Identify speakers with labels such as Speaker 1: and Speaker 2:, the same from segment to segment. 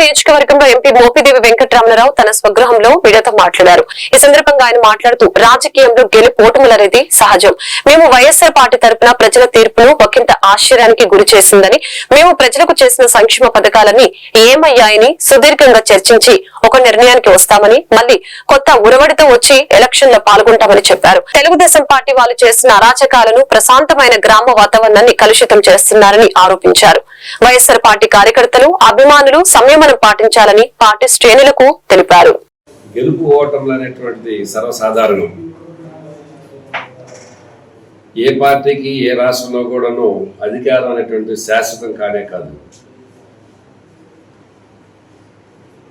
Speaker 1: నియోజకవర్గంలో ఎంపీ మోపిదేవి వెంకటరమణరావు తన స్వగృహంలో మీడియాతో మాట్లాడారు. ఈ సందర్భంగా ఆయన మాట్లాడుతూ రాజకీయంలో గెలుపోటములనేది సహజం. మేము వైఎస్ఆర్ పార్టీ తరఫున ప్రజల తీర్పును ఒకంత ఆశ్చర్యానికి గురి చేసిందని మేము ప్రజలకు చేసిన సంక్షేమ పథకాలని ఏమయ్యాయని సుదీర్ఘంగా చర్చించి ఒక నిర్ణయానికి వస్తామని మళ్ళీ కొత్త ఉరవడితో వచ్చి ఎలక్షన్లో పాల్గొంటామని చెప్పారు. తెలుగుదేశం పార్టీ వాళ్ళు చేసిన అరాచకాలను ప్రశాంతమైన గ్రామ వాతావరణాన్ని కలుషితం చేస్తున్నారని ఆరోపించారు. వైఎస్ఆర్ పార్టీ కార్యకర్తలు అభిమానులు సంయమనం పాటించాలని పార్టీ శ్రేణులకు తెలిపారు.
Speaker 2: గెలుపు ఓటర్లు అనేటువంటిది సర్వసాధారణం. ఏ పార్టీకి ఏ రాష్ట్రంలో కూడాను అధికారం అనేటువంటి శాశ్వతం కానే కాదు.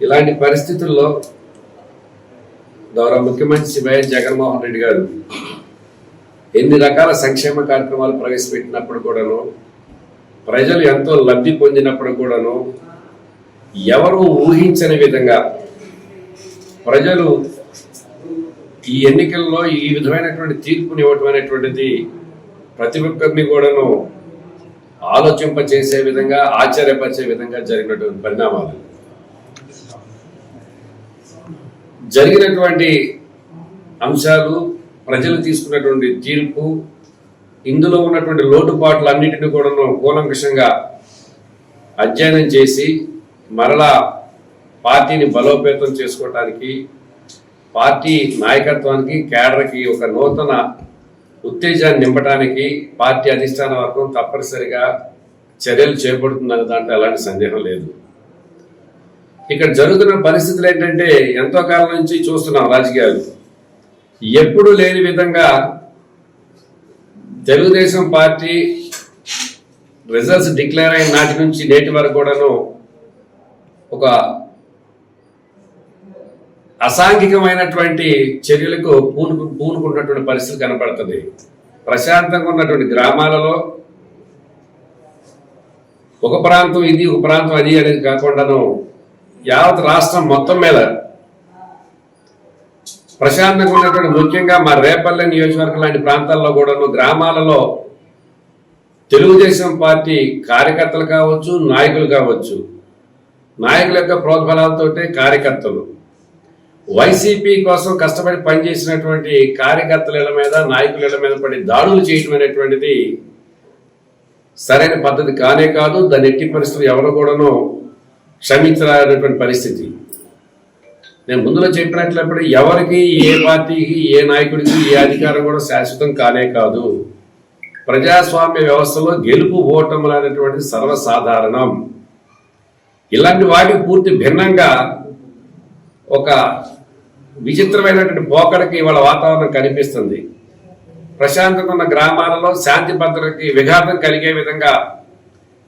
Speaker 2: ఇలాంటి పరిస్థితుల్లో గౌరవ ముఖ్యమంత్రి వైఎస్ జగన్మోహన్ రెడ్డి గారు ఎన్ని రకాల సంక్షేమ కార్యక్రమాలు ప్రవేశపెట్టినప్పుడు కూడాను ప్రజలు ఎంతో లబ్ధి పొందినప్పుడు కూడాను ఎవరు ఊహించని విధంగా ప్రజలు ఈ ఎన్నికల్లో ఈ విధమైనటువంటి తీర్పుని ఇవ్వటం అనేటువంటిది ప్రతి ఒక్కరిని కూడాను ఆలోచింపచేసే విధంగా ఆశ్చర్యపరిచే విధంగా జరిగినటువంటి పరిణామాలు. జరిగినటువంటి అంశాలు ప్రజలు తీసుకున్నటువంటి తీర్పు ఇందులో ఉన్నటువంటి లోటుపాట్లు అన్నింటినీ కూడాను కూలంకషంగా అధ్యయనం చేసి మరలా పార్టీని బలోపేతం చేసుకోవటానికి పార్టీ నాయకత్వానికి కేడర్కి ఒక నూతన ఉత్తేజాన్ని నింపడానికి పార్టీ అధిష్టాన వర్గం తప్పనిసరిగా చర్యలు చేపడుతుందనే దాంట్లో ఎలాంటి సందేహం లేదు. ఇక్కడ జరుగుతున్న పరిస్థితులు ఏంటంటే ఎంతో కాలం నుంచి చూస్తున్నాం రాజకీయాలు. ఎప్పుడు లేని విధంగా తెలుగుదేశం పార్టీ రిజల్ట్స్ డిక్లేర్ అయిన నాటి నుంచి నేటి వరకు కూడాను ఒక అసాంఘికమైనటువంటి చర్యలకు పూనుకు పూనుకున్నటువంటి పరిస్థితి కనపడుతుంది. ప్రశాంతంగా ఉన్నటువంటి గ్రామాలలో ఒక ప్రాంతం ఇది ఒక ప్రాంతం అది అనేది కాకుండాను యావత్ రాష్ట్రం మొత్తం మీద ప్రశాంతంగా ఉన్నటువంటి ముఖ్యంగా మా రేపల్లె నియోజకవర్గం లాంటి ప్రాంతాల్లో కూడాను గ్రామాలలో తెలుగుదేశం పార్టీ కార్యకర్తలు కావచ్చు నాయకులు కావచ్చు నాయకుల యొక్క ప్రోద్బలాలతోటే కార్యకర్తలు. వైసీపీ కోసం కష్టపడి పనిచేసినటువంటి కార్యకర్తల మీద నాయకుల మీద పడి దాడులు చేయటం అనేటువంటిది సరైన పద్ధతి కానే కాదు దాని ఎట్టి పరిస్థితులు ఎవరు కూడాను క్షమించలేనటువంటి పరిస్థితి. నేను ముందులో చెప్పినట్లప్పుడు ఎవరికి ఏ పార్టీకి ఏ నాయకుడికి ఏ అధికారం కూడా శాశ్వతం కానే కాదు. ప్రజాస్వామ్య వ్యవస్థలో గెలుపు ఓటములు అనేటువంటిది సర్వసాధారణం. ఇలాంటి వాటికి పూర్తి భిన్నంగా ఒక విచిత్రమైనటువంటి పోకడకి ఇవాళ వాతావరణం కనిపిస్తుంది. ప్రశాంతంగా ఉన్న గ్రామాలలో శాంతి భద్రతకి విఘాతం కలిగే విధంగా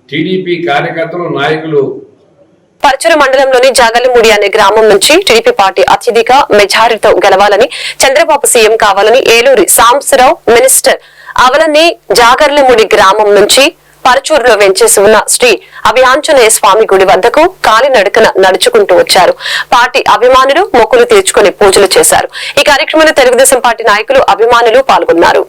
Speaker 2: టీడీపీ కార్యకర్తలు నాయకులు
Speaker 1: పరచుర మండలంలోని జాగలిముడి అనే గ్రామం నుంచి టీడీపీ పార్టీ అత్యధిక మెజారిటీతో గెలవాలని చంద్రబాబు సీఎం కావాలని ఏలూరి సాంబశివరావు మినిస్టర్ అవలని జాగర్లముడి గ్రామం నుంచి పరచూరులో వెంచేసి ఉన్న శ్రీ అభియాంజనేయ స్వామి గుడి వద్దకు కాలినడకన నడుచుకుంటూ వచ్చారు. పార్టీ అభిమానులు మొక్కులు తీర్చుకుని పూజలు చేశారు. ఈ కార్యక్రమంలో తెలుగుదేశం పార్టీ నాయకులు అభిమానులు పాల్గొన్నారు.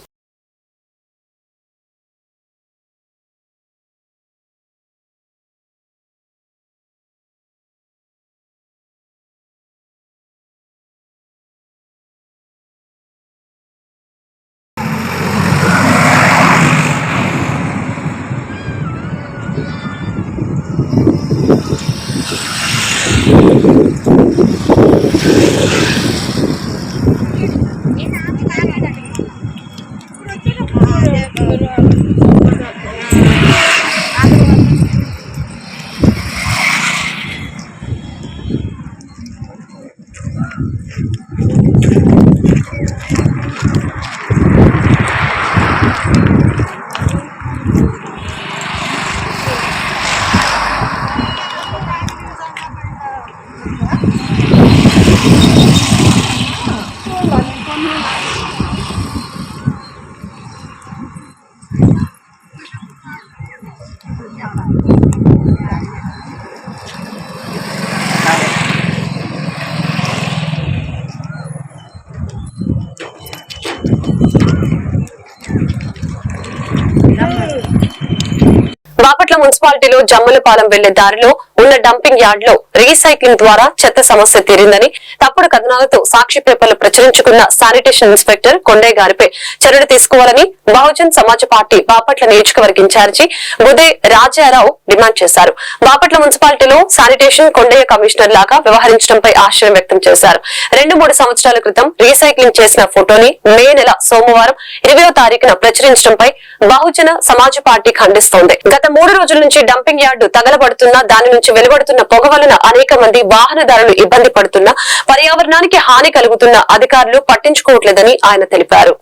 Speaker 1: బాపట్ల మున్సిపాలిటీలో జమ్ములపాలెం వెళ్ళే దారిలో ఉన్న డంపింగ్ యార్డ్లో రీసైక్లింగ్ ద్వారా చెత్త సమస్య తీరిందని తప్పుడు కథనాలతో సాక్షి పేపర్లు ప్రచురించుకున్న శానిటేషన్ ఇన్స్పెక్టర్ కొండే గారిపై చర్యలు తీసుకోవాలని బహుజన్ సమాజ్ పార్టీ బాపట్ల నియోజకవర్గ ఇన్ఛార్జి బుదే రాజారావు డిమాండ్ చేశారు. బాపట్ల మున్సిపాలిటీలో శానిటేషన్ కొండయ్య కమిషనర్ లాగా వ్యవహరించడంపై ఆశ్చర్యం వ్యక్తం చేశారు. రెండు మూడు సంవత్సరాల క్రితం రీసైక్లింగ్ చేసిన ఫోటోని మే నెల సోమవారం ఇరవయో తారీఖున ప్రచురించడంపై బహుజన సమాజ్ పార్టీ ఖండిస్తోంది. గత మూడు రోజుల నుంచి డంపింగ్ యార్డు తగలబడుతున్న దాని నుంచి వెలువడుతున్న పొగ వలన అనేక మంది వాహనదారులు ఇబ్బంది పడుతున్నా పర్యావరణానికి హాని కలుగుతున్న అధికారులు పట్టించుకోవట్లేదని ఆయన తెలిపారు.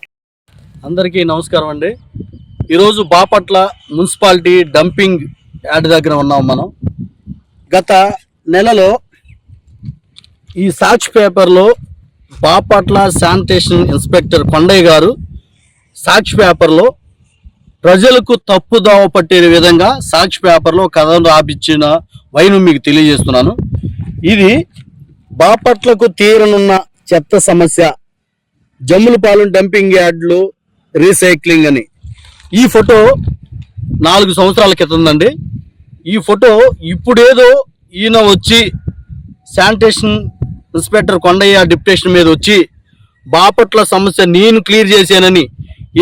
Speaker 3: అందరికీ నమస్కారం అండి. ఈరోజు బాపట్ల మున్సిపాలిటీ డంపింగ్ యార్డ్ దగ్గర ఉన్నాం మనం. గత నెలలో ఈ సాచ్ పేపర్లో బాపట్ల శానిటేషన్ ఇన్స్పెక్టర్ కొండయ్య గారు సాక్ష్ పేపర్లో ప్రజలకు తప్పుదోవ పట్టే విధంగా సాక్షి పేపర్లో కథను రాపిచ్చిన వైను మీకు తెలియజేస్తున్నాను. ఇది బాపట్లకు తీరనున్న చెత్త సమస్య. జమ్ములపాలెం డంపింగ్ యార్డ్లు రీసైక్లింగ్ అని. ఈ ఫోటో నాలుగు సంవత్సరాల క్రితందండి. ఈ ఫోటో ఇప్పుడేదో ఈయన వచ్చి శానిటేషన్ ఇన్స్పెక్టర్ కొండయ్య డిప్యుటేషన్ మీద వచ్చి బాపట్ల సమస్య నేను క్లియర్ చేశానని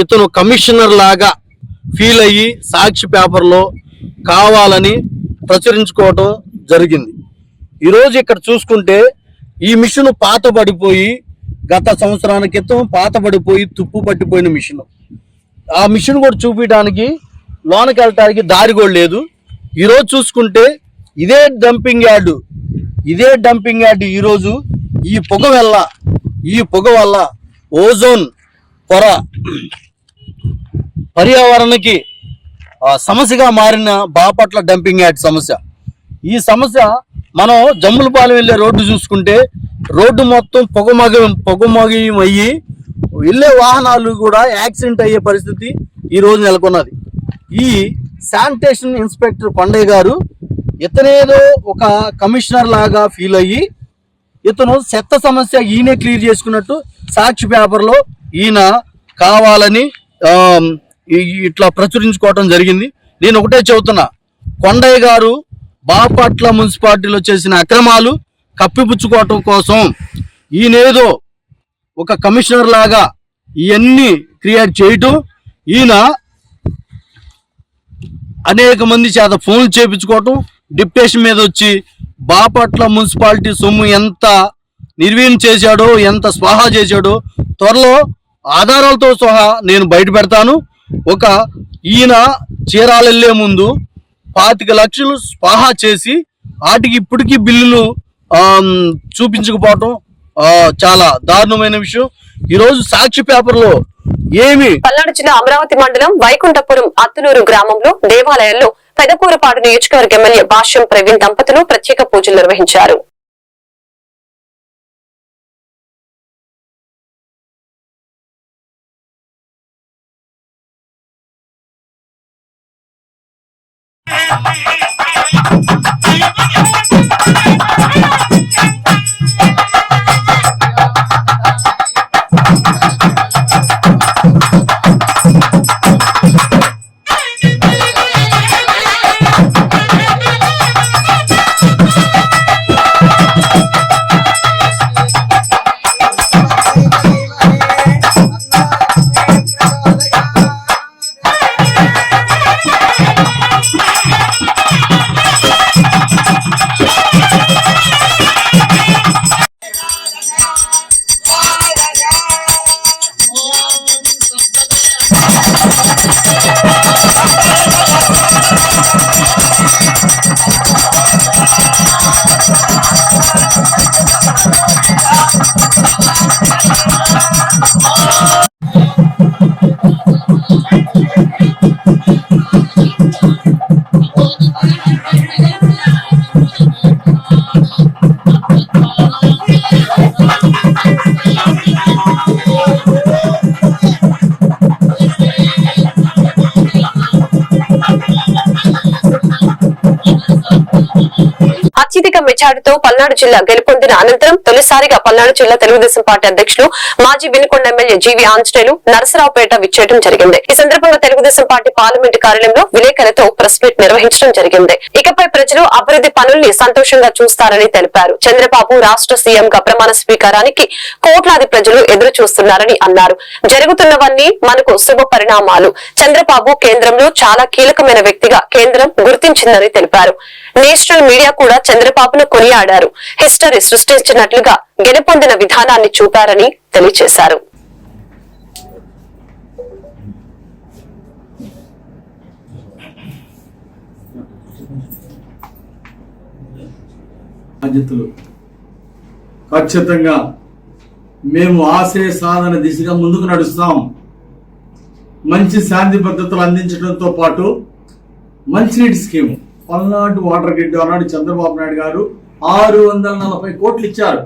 Speaker 3: ఇతను కమిషనర్ లాగా ఫీల్ అయ్యి సాక్షి పేపర్లో కావాలని ప్రచురించుకోవటం జరిగింది. ఈరోజు ఇక్కడ చూసుకుంటే ఈ మిషన్ పాత పడిపోయి గత సంవత్సరాల క్రితం పాత పడిపోయి తుప్పు పట్టిపోయిన మిషన్. ఆ మిషన్ కూడా చూపించడానికి లోనకి వెళ్ళటానికి దారి కూడా లేదు. ఈరోజు చూసుకుంటే ఇదే డంపింగ్ యార్డు. ఇదే డంపింగ్ యార్డు ఈరోజు ఈ పొగ వల్ల ఈ పొగ వల్ల ఓజోన్ పొర పర్యావరణకి సమస్యగా మారిన బాపట్ల డంపింగ్ యార్డ్ సమస్య. ఈ సమస్య మనం జమ్ములపాలెం వెళ్ళే రోడ్డు చూసుకుంటే రోడ్డు మొత్తం పొగమగ పొగమగం అయ్యి వెళ్ళే వాహనాలు కూడా యాక్సిడెంట్ అయ్యే పరిస్థితి ఈ రోజు నెలకొన్నది. ఈ శానిటేషన్ ఇన్స్పెక్టర్ పండయ్య గారు ఇతనేదో ఒక కమిషనర్ లాగా ఫీల్ అయ్యి ఇతను చెత్త సమస్య ఈయనే క్లియర్ చేసుకున్నట్టు సాక్షి పేపర్లో ఈయన కావాలని ఇట్లా ప్రచురించుకోవటం జరిగింది. నేను ఒకటే చెబుతున్నా కొండయ్య గారు బాపట్ల మున్సిపాలిటీలో చేసిన అక్రమాలు కప్పిపుచ్చుకోవటం కోసం ఈయనేదో ఒక కమిషనర్ లాగా ఇవన్నీ క్రియేట్ చేయటం ఈయన అనేక మంది చేత ఫోన్లు చేపించుకోవటం డిప్టేషన్ మీద వచ్చి బాపట్ల మున్సిపాలిటీ సొమ్ము ఎంత నిర్వీర్యం చేశాడో ఎంత స్వాహా చేశాడో త్వరలో ఆధారాలతో సహా నేను బయట పెడతాను. ఒక ఈయన చీరాలెళ్ళే ముందు పాతిక లక్షలు స్పాహా చేసి వాటికి ఇప్పటికీ బిల్లులు చూపించకపోవటం చాలా దారుణమైన విషయం. ఈరోజు సాక్షి పేపర్లో ఏమి
Speaker 1: పల్నాడు జిల్లా అమరావతి మండలం వైకుంఠపురం అత్తునూరు గ్రామంలో దేవాలయాల్లో పెదకూరపాడు నియోజకవర్గ ఎమ్మెల్యే భాష్యం ప్రవీణ్ దంపతులు ప్రత్యేక పూజలు నిర్వహించారు. தேவி అత్యధిక మెజార్టీతో పల్నాడు జిల్లా గెలుపొందిన అనంతరం తొలిసారిగా పల్నాడు జిల్లా తెలుగుదేశం పార్టీ అధ్యక్షులు మాజీ వినుకొండ ఎమ్మెల్యే జీవి ఆంజనేయులు నరసరావుపేట విచ్చేయడం జరిగింది. ఈ సందర్భంగా తెలుగుదేశం పార్టీ పార్లమెంటు కార్యాలయంలో విలేకరులతో ప్రెస్ మీట్ నిర్వహించడం జరిగింది. ఇకపై ప్రజలు అభివృద్ధి పనుల్ని సంతోషంగా చూస్తారని తెలిపారు. చంద్రబాబు రాష్ట్ర సీఎం గా ప్రమాణ స్వీకారానికి కోట్లాది ప్రజలు ఎదురు చూస్తున్నారని అన్నారు. జరుగుతున్నవన్నీ మనకు శుభ పరిణామాలు. చంద్రబాబు కేంద్రంలో చాలా కీలకమైన వ్యక్తిగా కేంద్రం గుర్తించిందని తెలిపారు. నేషనల్ మీడియా కూడా చంద్రబాబును కొనియాడారు. హిస్టరీ సృష్టించినట్లుగా గెలుపొందిన విధానాన్ని చూపారని తెలియజేశారు.
Speaker 4: బాధ్యతలు. ఖచ్చితంగా మేము ఆశయ సాధన దిశగా ముందుకు నడుస్తాం. మంచి శాంతి భద్రతలు అందించడంతో పాటు మంచినీటి స్కీమ్. పల్నాడు వాటర్ గ్రిడ్ అన్నాడు చంద్రబాబు నాయుడు గారు. ఆరు వందల నలభై కోట్లు ఇచ్చారు.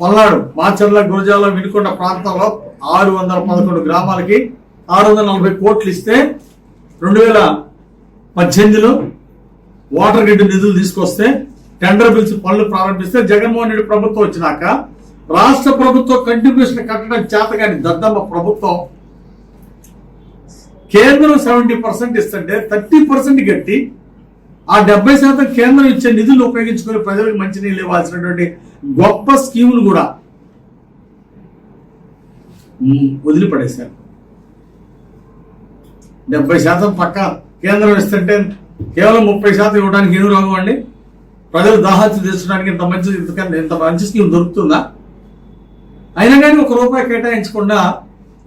Speaker 4: పల్నాడు మాచర్ల గురజాల వినుకొండ ప్రాంతంలో ఆరు వందల పదకొండు గ్రామాలకి ఆరు వందల నలభై కోట్లు ఇస్తే రెండు వేల పద్దెనిమిదిలో వాటర్ గ్రిడ్ నిధులు తీసుకొస్తే టెండర్ బిల్స్ పనులు ప్రారంభిస్తే జగన్మోహన్ రెడ్డి ప్రభుత్వం వచ్చినాక రాష్ట్ర ప్రభుత్వం కంట్రిబ్యూషన్ కట్టడం చేతగాని దద్దమ్మ ప్రభుత్వం కేంద్రం సెవెంటీ పర్సెంట్ ఇస్తుంటే థర్టీ పర్సెంట్ కట్టి ఆ డెబ్బై శాతం కేంద్రం ఇచ్చే నిధులు ఉపయోగించుకొని ప్రజలకు మంచినీళ్ళు ఇవ్వాల్సినటువంటి గొప్ప స్కీములు కూడా వదిలిపడేశారు. డెబ్బై శాతం పక్క కేంద్రం ఇస్తుంటే కేవలం ముప్పై శాతం ఇవ్వడానికి ఏం రావండి? అండి ప్రజలు దాహార్తి తీర్చడానికి ఇంత మంచి ఇంత మంచి స్కీమ్ దొరుకుతుందా? అయినా కానీ ఒక రూపాయి కేటాయించకుండా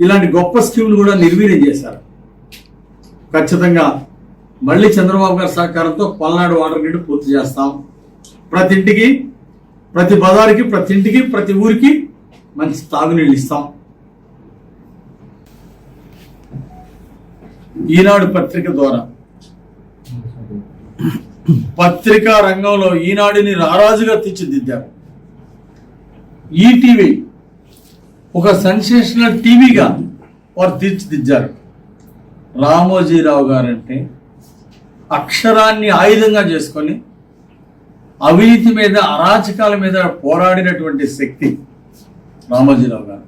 Speaker 4: ఇలాంటి గొప్ప స్కీములు కూడా నిర్వీర్యం చేశారు. ఖచ్చితంగా మళ్ళీ చంద్రబాబు గారి సహకారంతో పల్నాడు వాటర్ గ్రిడ్ పూర్తి చేస్తాం. ప్రతి ఇంటికి ప్రతి బజారుకి ప్రతి ఇంటికి ప్రతి ఊరికి మంచి తాగునీళ్ళు ఇస్తాం. ఈనాడు పత్రిక ద్వారా. పత్రికా రంగంలో ఈనాడుని రారాజుగా తీర్చిదిద్దారు. ఈటీవీ ఒక సెన్సేషనల్ టీవీగా వారు తీర్చిదిద్దారు. రామోజీరావు గారంటే అక్షరాన్ని ఆయుధంగా చేసుకొని అవినీతి మీద అరాచకాల మీద పోరాడినటువంటి శక్తి రామోజీరావు గారు.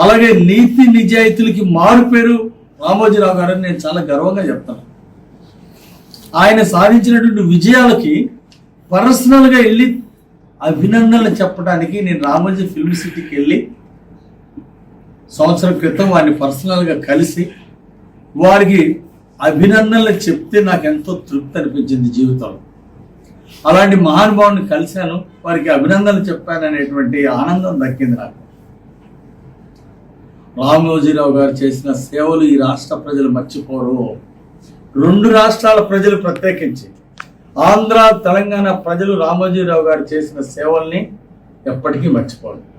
Speaker 4: అలాగే నీతి నిజాయితీలకి మారుపేరు రామోజీరావు గారని నేను చాలా గర్వంగా చెప్తాను. ఆయన సాధించినటువంటి విజయాలకి పర్సనల్గా వెళ్ళి అభినందనలు చెప్పడానికి నేను రామోజీ ఫిల్మ్ సిటీకి వెళ్ళి సంవత్సరం క్రితం వాడిని పర్సనల్గా కలిసి వారికి అభినందనలు చెప్తే నాకు ఎంతో తృప్తి అనిపించింది జీవితంలో అలాంటి మహానుభావుని కలిశాను వారికి అభినందనలు చెప్పాను అనేటువంటి ఆనందం దక్కింది నాకు. రామోజీరావు గారు చేసిన సేవలు ఈ రాష్ట్ర ప్రజలు మర్చిపోరు. రెండు రాష్ట్రాల ప్రజలు ప్రత్యేకించి. ఆంధ్ర తెలంగాణ ప్రజలు రామోజీరావు గారు చేసిన సేవల్ని ఎప్పటికీ మర్చిపోరు.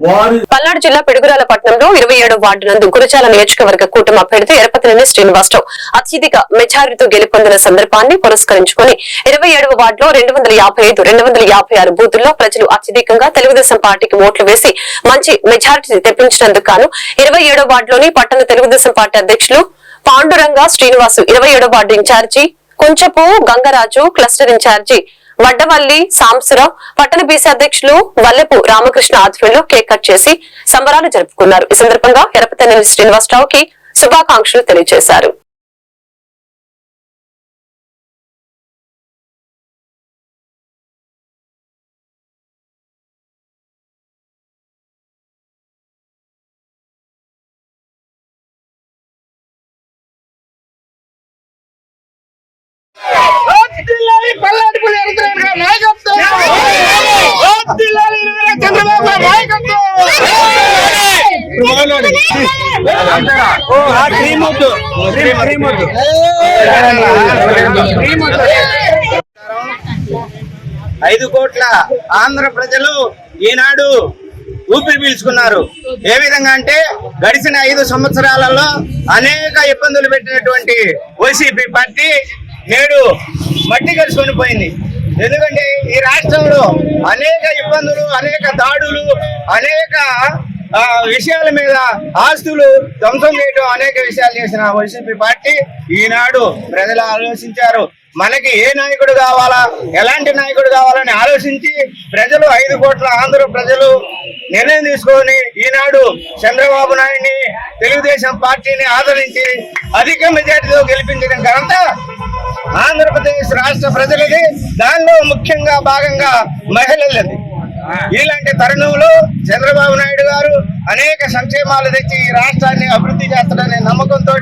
Speaker 1: పల్నాడు జిల్లా పిడుగురాల పట్టణంలో ఇరవై ఏడో వార్డు నందు గురజాల నియోజకవర్గ కూటమి అభ్యర్థి ఎరపతినేని శ్రీనివాసరావు అత్యధిక మెజారిటీతో గెలుపొందిన సందర్భాన్ని పురస్కరించుకుని ఇరవై ఏడవ వార్డులో రెండు వందల యాభై ఐదు రెండు వందల యాభై ఆరు బూతుల్లో ప్రజలు అత్యధికంగా తెలుగుదేశం పార్టీకి ఓట్లు వేసి మంచి మెజారిటీ తెప్పించినందుకు గాను ఇరవై ఏడో వార్డులోని పట్టణ తెలుగుదేశం పార్టీ అధ్యక్షులు పాండురంగ శ్రీనివాసు ఇరవై ఏడో ward incharge Konchepu Gangaraju cluster incharge Vaddavalli Sambasivarao పట్టణ బీసీ అధ్యక్షులు వల్లెపు రామకృష్ణ ఆధ్వర్యంలో కేక్ కట్ చేసి సంబరాలు జరుపుకున్నారు ఈ సందర్భంగా ఎరపతెన్నెల్లి శ్రీనివాసరావు కి శుభాకాంక్షలు తెలియజేశారు
Speaker 5: Yeah. చంద్రబాబు నాయకత్వం. ఐదు కోట్ల ఆంధ్ర ప్రజలు ఈనాడు ఊపిరి పీల్చుకున్నారు. ఏ విధంగా అంటే గడిచిన ఐదు సంవత్సరాలలో అనేక ఇబ్బందులు పెట్టినటువంటి వైసీపీ పార్టీ నేడు మట్టి కలుసుకొని పోయింది ఎందుకంటే ఈ రాష్ట్రంలో అనేక ఇబ్బందులు అనేక దాడులు అనేక విషయాల మీద ఆస్తులు ధ్వంసం చేయడం అనేక విషయాలు చేసిన వైసీపీ పార్టీ ఈనాడు ప్రజలు ఆలోచించారు. మనకి ఏ నాయకుడు కావాలా ఎలాంటి నాయకుడు కావాలని ఆలోచించి ప్రజలు ఐదు కోట్ల ఆంధ్ర ప్రజలు నిర్ణయం తీసుకొని ఈనాడు చంద్రబాబు నాయుడిని తెలుగుదేశం పార్టీని ఆదరించి అధిక మెజార్టీతో గెలిపించిన ఘనత ఆంధ్రప్రదేశ్ రాష్ట్ర ప్రజలది. దానిలో ముఖ్యంగా భాగంగా మహిళలది. ఇలాంటి తరుణంలో చంద్రబాబు నాయుడు గారు అనేక సంక్షేమాలు తెచ్చి ఈ రాష్ట్రాన్ని అభివృద్ధి చేస్తాడనే నమ్మకంతో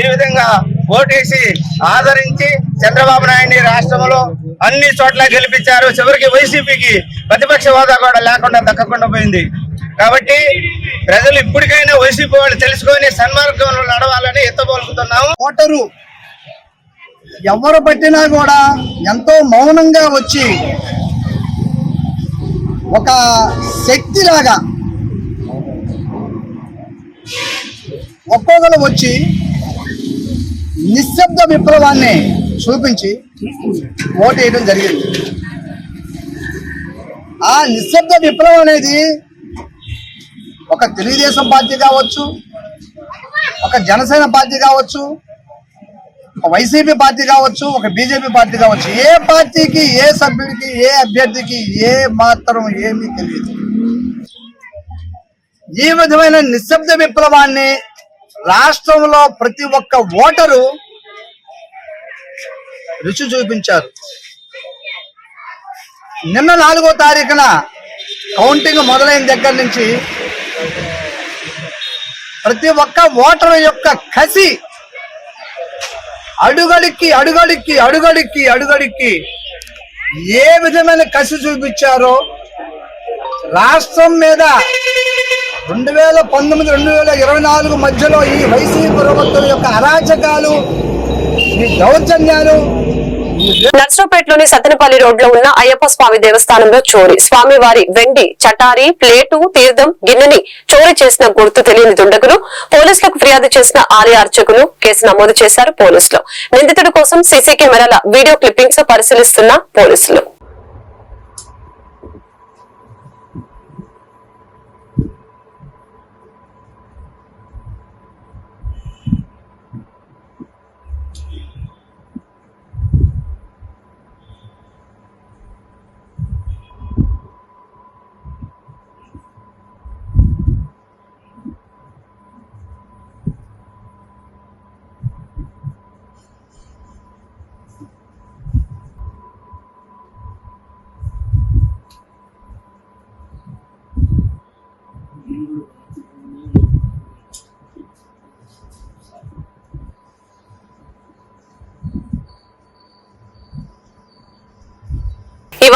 Speaker 5: ఈ విధంగా ఓటేసి ఆదరించి చంద్రబాబు నాయుడిని రాష్ట్రంలో అన్ని చోట్ల గెలిపించారు. చివరికి వైసీపీకి ప్రతిపక్ష హోదా కూడా లేకుండా దక్కకుండా పోయింది. కాబట్టి ప్రజలు ఇప్పటికైనా వైసీపీ వాళ్ళు తెలుసుకొని సన్మార్గంలో నడవాలని ఎత్తబోలుకుతున్నాము.
Speaker 6: ఓటరు ఎవరు పట్టినా కూడా ఎంతో మౌనంగా వచ్చి ఒక శక్తిలాగా ఒక్కొక్కరు వచ్చి నిశ్శబ్ద విప్లవాన్ని చూపించి ఓటు వేయడం జరిగింది. ఆ నిశ్శబ్ద విప్లవం అనేది ఒక తెలుగుదేశం పార్టీ కావచ్చు ఒక జనసేన పార్టీ కావచ్చు ఒక వైసీపీ పార్టీ కావచ్చు ఒక బీజేపీ పార్టీ కావచ్చు ఏ పార్టీకి ఏ సభ్యుడికి ఏ అభ్యర్థికి ఏ మాత్రం ఏమీ తెలియదు. ఈ విధమైన నిశ్శబ్ద విప్లవాన్ని రాష్ట్రంలో ప్రతి ఒక్క ఓటరు రుచి చూపించారు. నిన్న నాలుగో తారీఖున కౌంటింగ్ మొదలైన దగ్గర నుంచి ప్రతి ఒక్క ఓటరు యొక్క కసి అడుగడికి అడుగడికి అడుగడికి అడుగడికి ఏ విధమైన కసి చూపించారో రాష్ట్రం మీద రెండు వేల పంతొమ్మిది రెండు వేల ఇరవై నాలుగు మధ్యలో ఈ వైసీపీ ప్రభుత్వం యొక్క అరాచకాలు ఈ దౌర్జన్యాలు
Speaker 1: నర్సరావుపేటలోని సతనపల్లి రోడ్లో ఉన్న అయ్యప్ప స్వామి దేవస్థానంలో చోరీ. స్వామివారి వెండి చటారి ప్లేటు తీర్థం గిన్నెని చోరీ చేసిన గుర్తు తెలియని దుండగులు పోలీసులకు ఫిర్యాదు చేసిన ఆలయ అర్చకులు కేసు నమోదు చేశారు పోలీసులు. నిందితుడి కోసం సీసీ కెమెరాల వీడియో క్లిప్పింగ్స్ పరిశీలిస్తున్న పోలీసులు.